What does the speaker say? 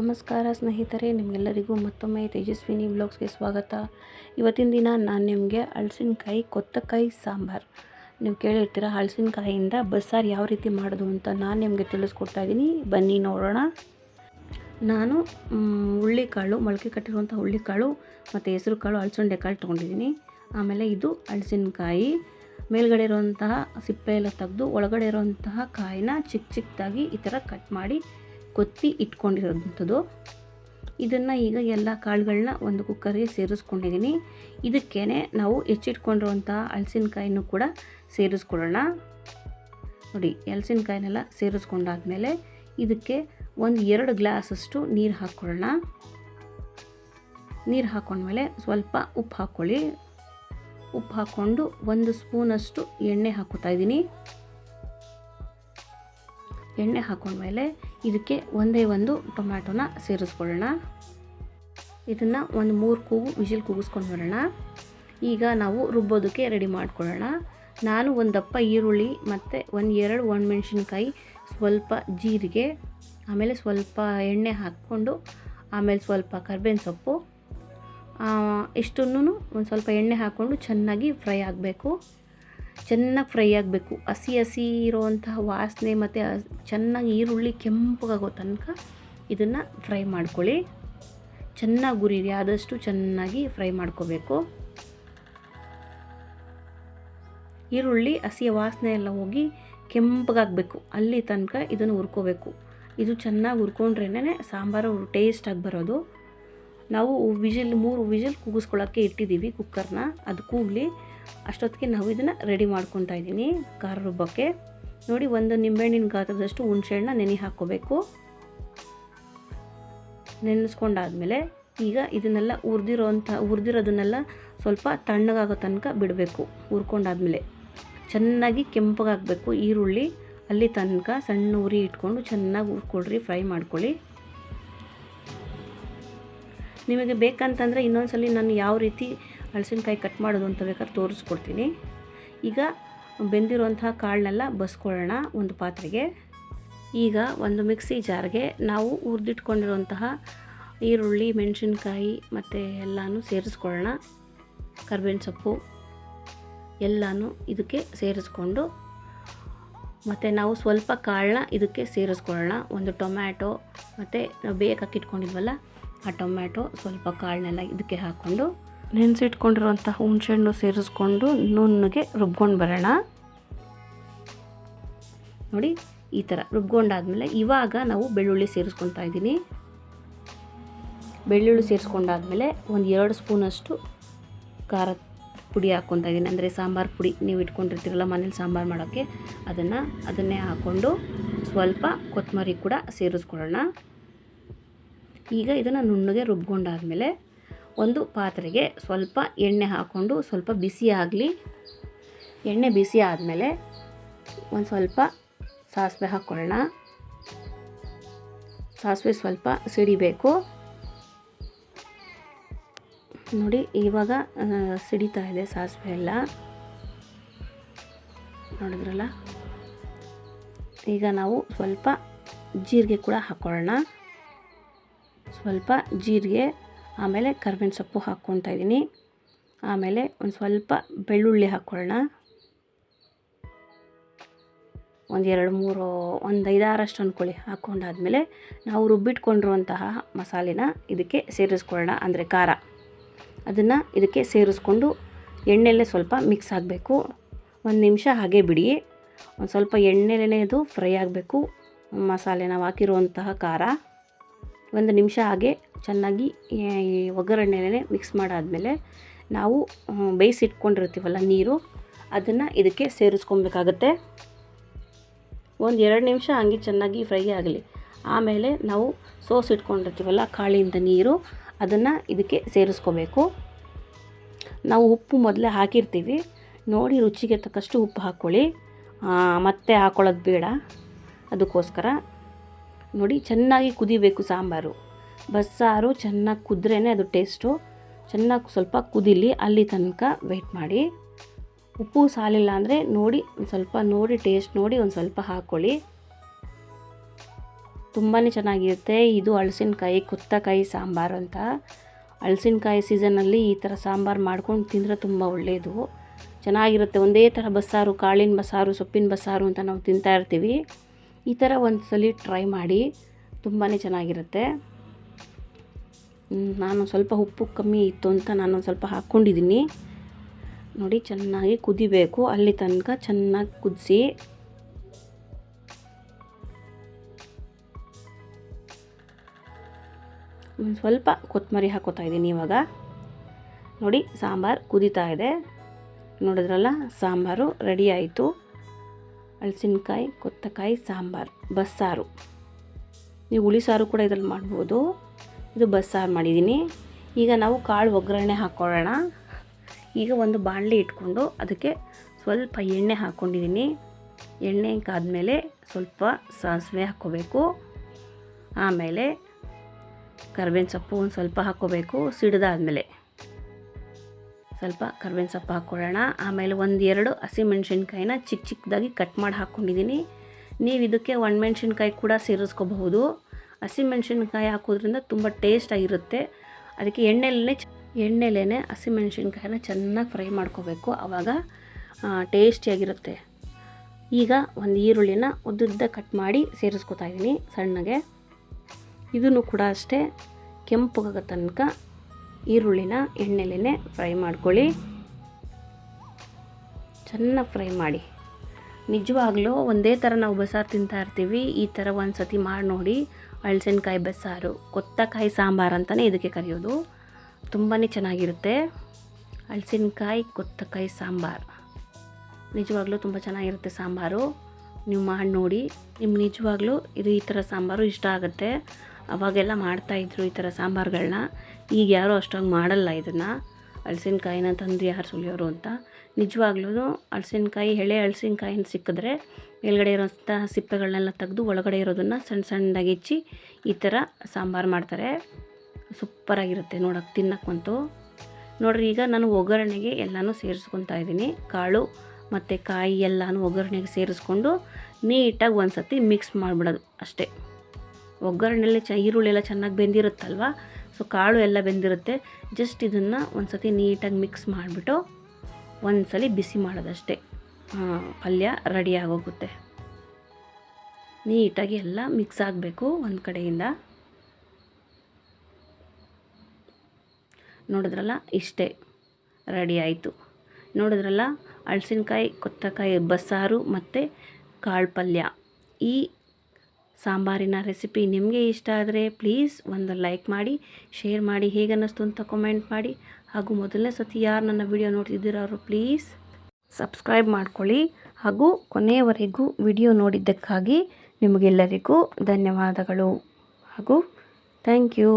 ನಮಸ್ಕಾರ ಸ್ನೇಹಿತರೆ ನಿಮಗೆಲ್ಲರಿಗೂ ಮತ್ತೊಮ್ಮೆ ತೇಜಸ್ವಿನಿ ಬ್ಲಾಗ್ಸ್ಗೆ ಸ್ವಾಗತ. ಇವತ್ತಿನ ದಿನ ನಾನು ನಿಮಗೆ ಹಳಸಿನಕಾಯಿ ಕೊತ್ತಕಾಯಿ ಸಾಂಬಾರು. ನೀವು ಕೇಳಿರ್ತೀರ ಹಳಸಿನಕಾಯಿಯಿಂದ ಬಸ್ಸಾರು ಯಾವ ರೀತಿ ಮಾಡೋದು ಅಂತ ನಾನು ನಿಮಗೆ ತಿಳಿಸ್ಕೊಡ್ತಾ ಇದ್ದೀನಿ ಬನ್ನಿ ನೋಡೋಣ. ನಾನು ಹುಳ್ಳಿಕಾಳು ಮೊಳಕೆ ಕಟ್ಟಿರುವಂಥ ಹುಳ್ಳಿಕಾಳು ಮತ್ತು ಹೆಸರು ಕಾಳು ಅಲಸಂಡೆ ಕಾಳು ತೊಗೊಂಡಿದ್ದೀನಿ. ಆಮೇಲೆ ಇದು ಹಳಸಿನಕಾಯಿ ಮೇಲ್ಗಡೆ ಇರುವಂತಹ ಸಿಪ್ಪೆ ಎಲ್ಲ ತೆಗೆದು, ಒಳಗಡೆ ಇರುವಂತಹ ಕಾಯಿನ ಚಿಕ್ಕ ಚಿಕ್ಕದಾಗಿ ಈ ಥರ ಕಟ್ ಮಾಡಿ ಕೊತ್ತಿ ಇಟ್ಕೊಂಡಿರೋಂಥದ್ದು. ಇದನ್ನು ಈಗ ಎಲ್ಲ ಕಾಳುಗಳನ್ನ ಒಂದು ಕುಕ್ಕರ್ಗೆ ಸೇರಿಸ್ಕೊಂಡಿದ್ದೀನಿ. ಇದಕ್ಕೇ ನಾವು ಹೆಚ್ಚಿಟ್ಕೊಂಡಿರುವಂಥ ಹಲಸಿನಕಾಯಿನೂ ಕೂಡ ಸೇರಿಸ್ಕೊಳ್ಳೋಣ. ನೋಡಿ, ಹಲಸಿನಕಾಯಿನೆಲ್ಲ ಸೇರಿಸ್ಕೊಂಡಾದ್ಮೇಲೆ ಇದಕ್ಕೆ ಒಂದು ಎರಡು ಗ್ಲಾಸಷ್ಟು ನೀರು ಹಾಕ್ಕೊಳ್ಳೋಣ. ನೀರು ಹಾಕ್ಕೊಂಡ್ಮೇಲೆ ಸ್ವಲ್ಪ ಉಪ್ಪು ಹಾಕ್ಕೊಳ್ಳಿ. ಉಪ್ಪು ಹಾಕ್ಕೊಂಡು ಒಂದು ಸ್ಪೂನಷ್ಟು ಎಣ್ಣೆ ಹಾಕೋತಾ ಇದ್ದೀನಿ. ಎಣ್ಣೆ ಹಾಕೊಂಡ್ಮೇಲೆ ಇದಕ್ಕೆ ಒಂದೇ ಒಂದು ಟೊಮ್ಯಾಟೊನ ಸೇರಿಸ್ಕೊಳ್ಳೋಣ. ಇದನ್ನು ಒಂದು ಮೂರು ಕೂಗು ವಿಜಿಲ್ ಕೂಗಿಸ್ಕೊಂಡು ಬರೋಣ. ಈಗ ನಾವು ರುಬ್ಬೋದಕ್ಕೆ ರೆಡಿ ಮಾಡ್ಕೊಳ್ಳೋಣ. ನಾನು ಒಂದು ದಪ್ಪ ಈರುಳ್ಳಿ ಮತ್ತು ಒಂದು ಎರಡು ಒಣಮೆಣ್ಸಿನ್ಕಾಯಿ ಸ್ವಲ್ಪ ಜೀರಿಗೆ, ಆಮೇಲೆ ಸ್ವಲ್ಪ ಎಣ್ಣೆ ಹಾಕ್ಕೊಂಡು, ಆಮೇಲೆ ಸ್ವಲ್ಪ ಕರ್ಬೇವಿನ ಸೊಪ್ಪು ಇಷ್ಟನ್ನು ಒಂದು ಸ್ವಲ್ಪ ಎಣ್ಣೆ ಹಾಕ್ಕೊಂಡು ಚೆನ್ನಾಗಿ ಫ್ರೈ ಆಗಬೇಕು. ಚೆನ್ನಾಗಿ ಫ್ರೈ ಆಗಬೇಕು. ಹಸಿ ಹಸಿ ಇರುವಂತಹ ವಾಸನೆ ಮತ್ತು ಚೆನ್ನಾಗಿ ಈರುಳ್ಳಿ ಕೆಂಪಗಾಗೋ ತನಕ ಇದನ್ನು ಫ್ರೈ ಮಾಡ್ಕೊಳ್ಳಿ. ಚೆನ್ನಾಗಿ ಗುರಿರಿ, ಆದಷ್ಟು ಚೆನ್ನಾಗಿ ಫ್ರೈ ಮಾಡ್ಕೋಬೇಕು. ಈರುಳ್ಳಿ ಹಸಿಯ ವಾಸನೆ ಎಲ್ಲ ಹೋಗಿ ಕೆಂಪಗಾಗಬೇಕು ಅಲ್ಲಿ ತನಕ ಇದನ್ನು ಹುರ್ಕೋಬೇಕು. ಇದು ಚೆನ್ನಾಗಿ ಹುರ್ಕೊಂಡ್ರೇ ಸಾಂಬಾರು ಟೇಸ್ಟಾಗಿ ಬರೋದು. ನಾವು ವಿಜಿಲ್ ಮೂರು ವಿಜಿಲ್ ಕೂಗಿಸ್ಕೊಳ್ಳೋಕ್ಕೆ ಇಟ್ಟಿದ್ದೀವಿ ಕುಕ್ಕರ್ನ. ಅದು ಕೂಗಲಿ, ಅಷ್ಟೊತ್ತಿಗೆ ನಾವು ಇದನ್ನು ರೆಡಿ ಮಾಡ್ಕೊತಾ ಇದ್ದೀನಿ ಖಾರ ರುಬ್ಬಕ್ಕೆ ನೋಡಿ, ಒಂದು ನಿಂಬೆಹಣ್ಣಿನ ಗಾತ್ರದಷ್ಟು ಹುಣಸೆಹಣ್ಣ ನೆನೆ ಹಾಕ್ಕೋಬೇಕು. ನೆನೆಸ್ಕೊಂಡಾದ್ಮೇಲೆ ಈಗ ಇದನ್ನೆಲ್ಲ ಹುರಿದಿರೋಂಥ, ಹುರಿದಿರೋದನ್ನೆಲ್ಲ ಸ್ವಲ್ಪ ತಣ್ಣಗಾಗೋ ತನಕ ಬಿಡಬೇಕು. ಹುರ್ಕೊಂಡಾದ್ಮೇಲೆ ಚೆನ್ನಾಗಿ ಕೆಂಪಗಾಗಬೇಕು ಈರುಳ್ಳಿ. ಅಲ್ಲಿ ತನಕ ಸಣ್ಣ ಉರಿ ಇಟ್ಕೊಂಡು ಚೆನ್ನಾಗಿ ಹುರ್ಕೊಳ್ರಿ, ಫ್ರೈ ಮಾಡ್ಕೊಳ್ಳಿ. ನಿಮಗೆ ಬೇಕಂತಂದರೆ ಇನ್ನೊಂದ್ಸಲಿ ನಾನು ಯಾವ ರೀತಿ ಹಲಸಿನಕಾಯಿ ಕಟ್ ಮಾಡೋದು ಅಂತ ಬೇಕಾದ್ರೆ ತೋರಿಸ್ಕೊಡ್ತೀನಿ. ಈಗ ಬೆಂದಿರುವಂತಹ ಕಾಳನ್ನೆಲ್ಲ ಬಸ್ಕೊಳ್ಳೋಣ ಒಂದು ಪಾತ್ರೆಗೆ. ಈಗ ಒಂದು ಮಿಕ್ಸಿ ಜಾರ್ಗೆ ನಾವು ಹುರಿದಿಟ್ಕೊಂಡಿರುವಂತಹ ಈರುಳ್ಳಿ, ಮೆಣಸಿನ್ಕಾಯಿ ಮತ್ತು ಎಲ್ಲನೂ ಸೇರಿಸ್ಕೊಳ್ಳೋಣ. ಕರ್ಬೇವಿನ ಸೊಪ್ಪು ಎಲ್ಲನೂ ಇದಕ್ಕೆ ಸೇರಿಸ್ಕೊಂಡು ಮತ್ತು ನಾವು ಸ್ವಲ್ಪ ಕಾಳನ್ನ ಇದಕ್ಕೆ ಸೇರಿಸ್ಕೊಳ್ಳೋಣ. ಒಂದು ಟೊಮ್ಯಾಟೊ ಮತ್ತು ನಾವು ಬೇಗ ಹಾಕಿಟ್ಕೊಂಡಿದ್ವಲ್ಲ ಆ ಟೊಮ್ಯಾಟೊ ಸ್ವಲ್ಪ ಕಾಳನ್ನೆಲ್ಲ ಇದಕ್ಕೆ ಹಾಕ್ಕೊಂಡು ನೆನೆಸಿಟ್ಕೊಂಡಿರುವಂಥ ಹುಣಸೆಹಣ್ಣು ಸೇರಿಸ್ಕೊಂಡು ನುಣ್ಣಗೆ ರುಬ್ಕೊಂಡು ಬರೋಣ. ನೋಡಿ ಈ ಥರ ರುಬ್ಕೊಂಡಾದ್ಮೇಲೆ ಇವಾಗ ನಾವು ಬೆಳ್ಳುಳ್ಳಿ ಸೇರಿಸ್ಕೊತಾ ಇದ್ದೀನಿ. ಬೆಳ್ಳುಳ್ಳಿ ಸೇರಿಸ್ಕೊಂಡಾದ್ಮೇಲೆ ಒಂದು ಎರಡು ಸ್ಪೂನಷ್ಟು ಖಾರದ ಪುಡಿ ಹಾಕ್ಕೊತಾ ಇದ್ದೀನಿ. ಅಂದರೆ ಸಾಂಬಾರು ಪುಡಿ ನೀವು ಇಟ್ಕೊಂಡಿರ್ತೀರಲ್ಲ ಮನೇಲಿ ಸಾಂಬಾರು ಮಾಡೋಕ್ಕೆ ಅದನ್ನು ಅದನ್ನೇ ಹಾಕ್ಕೊಂಡು ಸ್ವಲ್ಪ ಕೊತ್ತಂಬರಿ ಕೂಡ ಸೇರಿಸ್ಕೊಳ್ಳೋಣ. ಈಗ ಇದನ್ನು ನುಣ್ಣಗೆ ರುಬ್ಕೊಂಡಾದಮೇಲೆ ಒಂದು ಪಾತ್ರೆಗೆ ಸ್ವಲ್ಪ ಎಣ್ಣೆ ಹಾಕ್ಕೊಂಡು ಸ್ವಲ್ಪ ಬಿಸಿ ಆಗಲಿ, ಎಣ್ಣೆ ಬಿಸಿ ಆದಮೇಲೆ ಒಂದು ಸ್ವಲ್ಪ ಸಾಸಿವೆ ಹಾಕ್ಕೊಳ್ಳೋಣ. ಸಾಸಿವೆ ಸ್ವಲ್ಪ ಸಿಡಿಬೇಕು. ನೋಡಿ, ಇವಾಗ ಸಿಡಿತಾ ಇದೆ ಸಾಸಿವೆ ಎಲ್ಲ. ನೋಡಿದ್ರಲ್ಲ? ಈಗ ನಾವು ಸ್ವಲ್ಪ ಜೀರಿಗೆ ಕೂಡ ಹಾಕ್ಕೊಳ್ಳೋಣ. ಸ್ವಲ್ಪ ಜೀರಿಗೆ, ಆಮೇಲೆ ಕರ್ಬೇವಿನ ಸೊಪ್ಪು ಹಾಕ್ಕೊತಾ ಇದ್ದೀನಿ. ಆಮೇಲೆ ಒಂದು ಸ್ವಲ್ಪ ಬೆಳ್ಳುಳ್ಳಿ ಹಾಕ್ಕೊಳ್ಳೋಣ. ಒಂದು ಎರಡು ಮೂರು, ಒಂದು ಐದಾರಷ್ಟು ಅಂದ್ಕೊಳ್ಳಿ ಹಾಕ್ಕೊಂಡಾದ್ಮೇಲೆ ನಾವು ರುಬ್ಬಿಟ್ಕೊಂಡಿರುವಂತಹ ಮಸಾಲೆನ ಇದಕ್ಕೆ ಸೇರಿಸ್ಕೊಳ್ಳೋಣ. ಅಂದರೆ ಖಾರ. ಅದನ್ನು ಇದಕ್ಕೆ ಸೇರಿಸ್ಕೊಂಡು ಎಣ್ಣೆಲ್ಲೇ ಸ್ವಲ್ಪ ಮಿಕ್ಸ್ ಆಗಬೇಕು. ಒಂದು ನಿಮಿಷ ಹಾಗೆ ಬಿಡಿ. ಒಂದು ಸ್ವಲ್ಪ ಎಣ್ಣೆಲೇ ಅದು ಫ್ರೈ ಆಗಬೇಕು. ಮಸಾಲೆ ನಾವು ಹಾಕಿರುವಂತಹ ಖಾರ. ಒಂದು ನಿಮಿಷ ಹಾಗೆ ಚೆನ್ನಾಗಿ ಒಗ್ಗರಣೆನೇ ಮಿಕ್ಸ್ ಮಾಡಾದಮೇಲೆ ನಾವು ಬೇಯಿಸಿಟ್ಕೊಂಡಿರ್ತೀವಲ್ಲ ನೀರು, ಅದನ್ನು ಇದಕ್ಕೆ ಸೇರಿಸ್ಕೊಬೇಕಾಗತ್ತೆ. ಒಂದು ಎರಡು ನಿಮಿಷ ಹಂಗೆ ಚೆನ್ನಾಗಿ ಫ್ರೈ ಆಗಲಿ. ಆಮೇಲೆ ನಾವು ಸೋಸ್ ಇಟ್ಕೊಂಡಿರ್ತೀವಲ್ಲ ಕಾಳಿಯಿಂದ ನೀರು, ಅದನ್ನು ಇದಕ್ಕೆ ಸೇರಿಸ್ಕೋಬೇಕು. ನಾವು ಉಪ್ಪು ಮೊದಲೇ ಹಾಕಿರ್ತೀವಿ. ನೋಡಿ ರುಚಿಗೆ ತಕ್ಕಷ್ಟು ಉಪ್ಪು ಹಾಕ್ಕೊಳ್ಳಿ. ಮತ್ತೆ ಹಾಕ್ಕೊಳ್ಳೋದು ಬೇಡ. ಅದಕ್ಕೋಸ್ಕರ ನೋಡಿ, ಚೆನ್ನಾಗಿ ಕುದಿಬೇಕು ಸಾಂಬಾರು. ಬಸ್ಸಾರು ಚೆನ್ನಾಗಿ ಕುದ್ರೇ ಅದು ಟೇಸ್ಟು ಚೆನ್ನಾಗಿ ಸ್ವಲ್ಪ ಕುದಿಲಿ, ಅಲ್ಲಿ ತನಕ ವೆಯ್ಟ್ ಮಾಡಿ. ಉಪ್ಪು ಸಾಲಿಲ್ಲ ಅಂದರೆ ನೋಡಿ, ಒಂದು ಸ್ವಲ್ಪ ನೋಡಿ ಟೇಸ್ಟ್ ನೋಡಿ, ಒಂದು ಸ್ವಲ್ಪ ಹಾಕ್ಕೊಳ್ಳಿ ತುಂಬಾ ಚೆನ್ನಾಗಿರುತ್ತೆ ಇದು ಹಳಸಿನಕಾಯಿ ಕುತ್ತಕಾಯಿ ಸಾಂಬಾರು ಅಂತ. ಹಳಸಿನಕಾಯಿ ಸೀಸನಲ್ಲಿ ಈ ಥರ ಸಾಂಬಾರು ಮಾಡ್ಕೊಂಡು ತಿಂದರೆ ತುಂಬ ಒಳ್ಳೆಯದು ಚೆನ್ನಾಗಿರುತ್ತೆ. ಒಂದೇ ಥರ ಬಸ್ಸಾರು, ಕಾಳಿನ ಬಸ್ಸಾರು, ಸೊಪ್ಪಿನ ಬಸ್ಸಾರು ಅಂತ ನಾವು ತಿಂತಾ ಇರ್ತೀವಿ. ಈ ಥರ ಒಂದು ಸಲ ಟ್ರೈ ಮಾಡಿ ತುಂಬಾ ಚೆನ್ನಾಗಿರುತ್ತೆ. ನಾನು ಸ್ವಲ್ಪ ಉಪ್ಪು ಕಮ್ಮಿ ಇತ್ತು ಅಂತ ನಾನು ಸ್ವಲ್ಪ ಹಾಕ್ಕೊಂಡಿದ್ದೀನಿ ನೋಡಿ, ಚೆನ್ನಾಗಿ ಕುದಿಬೇಕು. ಅಲ್ಲಿ ತನಕ ಚೆನ್ನಾಗಿ ಕುದಿಸಿ. ಒಂದು ಸ್ವಲ್ಪ ಕೊತ್ತಂಬರಿ ಹಾಕೋತಾ ಇದ್ದೀನಿ ಇವಾಗ. ನೋಡಿ, ಸಾಂಬಾರು ಕುದೀತಾ ಇದೆ. ನೋಡಿದ್ರಲ್ಲ, ಸಾಂಬಾರು ರೆಡಿ ಆಯಿತು. ಹಳಸಿನ್ಕಾಯಿ ಕೊತ್ತಕಾಯಿ ಸಾಂಬಾರು, ಬಸ್ಸಾರು. ನೀವು ಹುಳಿ ಸಾರು ಕೂಡ ಇದ್ರಲ್ಲಿ ಮಾಡ್ಬೋದು. ಇದು ಬಸ್ಸಾರು ಮಾಡಿದ್ದೀನಿ. ಈಗ ನಾವು ಕಾಳು ಒಗ್ಗರಣೆ ಹಾಕ್ಕೊಳ್ಳೋಣ ಈಗ ಒಂದು ಬಾಣಲಿ ಇಟ್ಕೊಂಡು ಅದಕ್ಕೆ ಸ್ವಲ್ಪ ಎಣ್ಣೆ ಹಾಕ್ಕೊಂಡಿದ್ದೀನಿ ಎಣ್ಣೆ ಕಾದಮೇಲೆ ಸ್ವಲ್ಪ ಸಾಸಿವೆ ಹಾಕ್ಕೋಬೇಕು. ಆಮೇಲೆ ಕರ್ಬೇವಿನ ಸೊಪ್ಪು ಒಂದು ಸ್ವಲ್ಪ ಹಾಕ್ಕೋಬೇಕು. ಸಿಡ್ದಾದ್ಮೇಲೆ ಸ್ವಲ್ಪ ಕರ್ಬೇವಿನ ಸೊಪ್ಪು ಹಾಕ್ಕೊಳ್ಳೋಣ. ಆಮೇಲೆ ಒಂದು ಎರಡು ಹಸಿಮೆಣ್ಸಿನ್ಕಾಯಿನ ಚಿಕ್ಕ ಚಿಕ್ಕದಾಗಿ ಕಟ್ ಮಾಡಿ ಹಾಕ್ಕೊಂಡಿದ್ದೀನಿ. ನೀವು ಇದಕ್ಕೆ ಒಣಮೆಣ್ಸಿನ್ಕಾಯಿ ಕೂಡ ಸೇರಿಸ್ಕೋಬಹುದು. ಹಸಿಮೆಣ್ಸಿನ್ಕಾಯಿ ಹಾಕೋದ್ರಿಂದ ತುಂಬ ಟೇಸ್ಟಾಗಿರುತ್ತೆ ಅದಕ್ಕೆ ಎಣ್ಣೆಲೇ ಎಣ್ಣೆಲೇ ಹಸಿಮೆಣ್ಸಿನ್ಕಾಯಿನ ಚೆನ್ನಾಗಿ ಫ್ರೈ ಮಾಡ್ಕೋಬೇಕು. ಆವಾಗ ಟೇಸ್ಟಿಯಾಗಿರುತ್ತೆ ಈಗ ಒಂದು ಈರುಳ್ಳಿನ ಉದ್ದುದ್ದ ಕಟ್ ಮಾಡಿ ಸೇರಿಸ್ಕೊತಾ ಇದ್ದೀನಿ ಸಣ್ಣಗೆ. ಇದನ್ನು ಕೂಡ ಅಷ್ಟೇ ಕೆಂಪುಗಾಗೋ ತನಕ ಈರುಳ್ಳಿನ ಎಣ್ಣೆಲೇ ಫ್ರೈ ಮಾಡ್ಕೊಳ್ಳಿ. ಚೆನ್ನಾಗಿ ಫ್ರೈ ಮಾಡಿ. ನಿಜವಾಗ್ಲೂ ಒಂದೇ ಥರ ನಾವು ಬಸ್ಸಾರು ತಿಂತಾ ಇರ್ತೀವಿ. ಈ ಥರ ಒಂದು ಸತಿ ಮಾಡಿ ನೋಡಿ. ಹಳಸಿನ್ಕಾಯಿ ಬಸ್ಸಾರು ಕೊತ್ತಕಾಯಿ ಸಾಂಬಾರು ಅಂತಲೇ ಇದಕ್ಕೆ ಕರೆಯೋದು. ತುಂಬಾ ಚೆನ್ನಾಗಿರುತ್ತೆ. ಹಳಸಿನ್ಕಾಯಿ, ಕೊತ್ತಕಾಯಿ ಸಾಂಬಾರು. ನಿಜವಾಗ್ಲೂ ತುಂಬ ಚೆನ್ನಾಗಿರುತ್ತೆ ಸಾಂಬಾರು. ನೀವು ಮಾಡಿ ನೋಡಿ. ನಿಮ್ಗೆ ನಿಜವಾಗ್ಲೂ ಇದು ಈ ಥರ ಸಾಂಬಾರು ಇಷ್ಟ ಆಗುತ್ತೆ. ಅವಾಗೆಲ್ಲ ಮಾಡ್ತಾಯಿದ್ರು ಈ ಥರ ಸಾಂಬಾರುಗಳನ್ನ. ಈಗ ಯಾರೂ ಅಷ್ಟೊಂದು ಮಾಡಲ್ಲ ಇದನ್ನು. ಹಳಸಿನ್ಕಾಯಿನ ತಂದು ಯಾರು ಸುಲಿಯೋರು ಅಂತ. ನಿಜವಾಗ್ಲೂ ಹಳಸಿನ್ಕಾಯಿ ಎಳೆ ಹಳಸಿನ್ಕಾಯಿನ ಸಿಕ್ಕಿದ್ರೆ ಮೇಲ್ಗಡೆ ಇರೋಂಥ ಸಿಪ್ಪೆಗಳನ್ನೆಲ್ಲ ತೆಗೆದು ಒಳಗಡೆ ಇರೋದನ್ನು ಸಣ್ಣ ಸಣ್ಣದಾಗಿ ಹೆಚ್ಚಿ ಈ ಥರ ಸಾಂಬಾರು ಮಾಡ್ತಾರೆ. ಸೂಪರಾಗಿರುತ್ತೆ ನೋಡೋಕೆ ತಿನ್ನಕ್ಕಂತೂ ನೋಡ್ರಿ, ಈಗ ನಾನು ಒಗ್ಗರಣೆಗೆ ಎಲ್ಲನೂ ಸೇರಿಸ್ಕೊತಾ ಇದ್ದೀನಿ. ಕಾಳು ಮತ್ತು ಕಾಯಿ ಎಲ್ಲನೂ ಒಗ್ಗರಣೆಗೆ ಸೇರಿಸ್ಕೊಂಡು ನೀಟಾಗಿ ಒಂದು ಸತಿ ಮಿಕ್ಸ್ ಮಾಡಿಬಿಡೋದು ಅಷ್ಟೇ. ಒಗ್ಗರಣೆಯಲ್ಲಿ ಚ ಈರುಳ್ಳಿ ಎಲ್ಲ ಚೆನ್ನಾಗಿ ಬೆಂದಿರುತ್ತಲ್ವ? ಸೊ ಕಾಳು ಎಲ್ಲ ಬೆಂದಿರುತ್ತೆ. ಜಸ್ಟ್ ಇದನ್ನು ಒಂದು ಸತಿ ನೀಟಾಗಿ ಮಿಕ್ಸ್ ಮಾಡಿಬಿಟ್ಟು ಒಂದು ಸಲ ಬಿಸಿ ಮಾಡೋದಷ್ಟೇ. ಪಲ್ಯ ರೆಡಿ ಆಗೋಗುತ್ತೆ. ನೀಟಾಗಿ ಎಲ್ಲ ಮಿಕ್ಸ್ ಆಗಬೇಕು ಒಂದು ಕಡೆಯಿಂದ. ನೋಡಿದ್ರಲ್ಲ? ಇಷ್ಟೇ. ರೆಡಿ ಆಯಿತು. ನೋಡಿದ್ರಲ್ಲ? ಹಳಸಿನ್ಕಾಯಿ ಕೊತ್ತಕಾಯಿ ಬಸ್ಸಾರು ಮತ್ತು ಕಾಳು ಪಲ್ಯ. ಈ ಸಾಂಬಾರಿನ ರೆಸಿಪಿ ನಿಮಗೆ ಇಷ್ಟ ಆದರೆ ಪ್ಲೀಸ್ ಒಂದು ಲೈಕ್ ಮಾಡಿ, ಶೇರ್ ಮಾಡಿ ಹೇಗನ್ನಿಸ್ತು ಅಂತ ಕಮೆಂಟ್ ಮಾಡಿ. ಹಾಗೂ ಮೊದಲನೇ ಸತಿ ಯಾರು ನನ್ನ ವಿಡಿಯೋ ನೋಡ್ತಿದ್ದೀರೋ ಅವರು ಪ್ಲೀಸ್ ಸಬ್ಸ್ಕ್ರೈಬ್ ಮಾಡ್ಕೊಳ್ಳಿ. ಹಾಗೂ ಕೊನೆಯವರೆಗೂ ವಿಡಿಯೋ ನೋಡಿದ್ದಕ್ಕಾಗಿ ನಿಮಗೆಲ್ಲರಿಗೂ ಧನ್ಯವಾದಗಳು. ಹಾಗೂ ಥ್ಯಾಂಕ್ ಯು